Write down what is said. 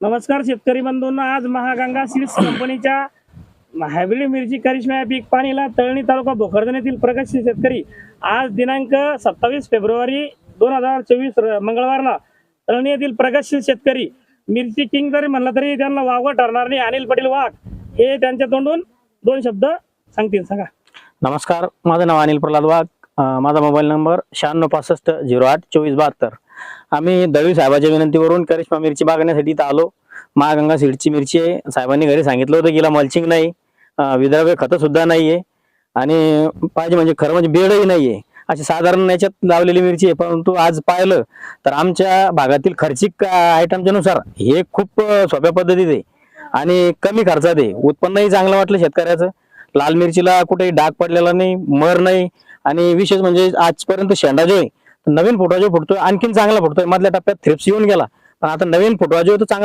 नमस्कार शेतकरी बंधूंना आज महागंगा सीड्स कंपनीच्या हायब्रिड मिरची करिश्मा या पीक पाणीला तळणी तालुका भोकरदन येथील प्रगतशील शेतकरी आज दिनांक सत्तावीस फेब्रुवारी दोन हजार चोवीस मंगळवारला तळणी येथील प्रगतशील शेतकरी मिरची किंग जरी म्हणलं तरी त्यांना वावं ठरणार नाही. अनिल पाटील वाघ हे त्यांच्या तोंडून दोन शब्द सांगतील. सांगा. नमस्कार माझं नाव अनिल प्रल्हाद वाघ. माझा मोबाईल नंबर शहाण्णव पासष्ट झिरो आठ चोवीस बहात्तर. आम्ही दळवी साहेबाच्या विनंतीवरून करिश्मा मिरची बागण्यासाठी इथं आलो. महागंगा सीडची मिरची आहे. साहेबांनी घरी सांगितलं होतं की हिला मल्चिंग नाही. विद्राव्य खतं सुद्धा नाही आणि पाहिजे म्हणजे खरं म्हणजे बेडही नाही आहे अशी साधारण याच्यात लावलेली मिरची आहे. परंतु आज पाहिलं तर आमच्या भागातील खर्चिक आयटमच्या नुसार हे खूप सोप्या पद्धतीत आहे. आणि कमी खर्चात आहे. उत्पन्नही चांगलं वाटलं शेतकऱ्याचं. लाल मिरचीला कुठेही डाग पडलेला नाही मर नाही. आणि विशेष म्हणजे आजपर्यंत शेंडा जो आहे नवीन फोटो जो फुटतोय आणखीन चांगला फुटतोय मधल्या टप्प्यात थ्रिप्स येऊन गेला. पण आता नवीन फुटवा जो तो चांगला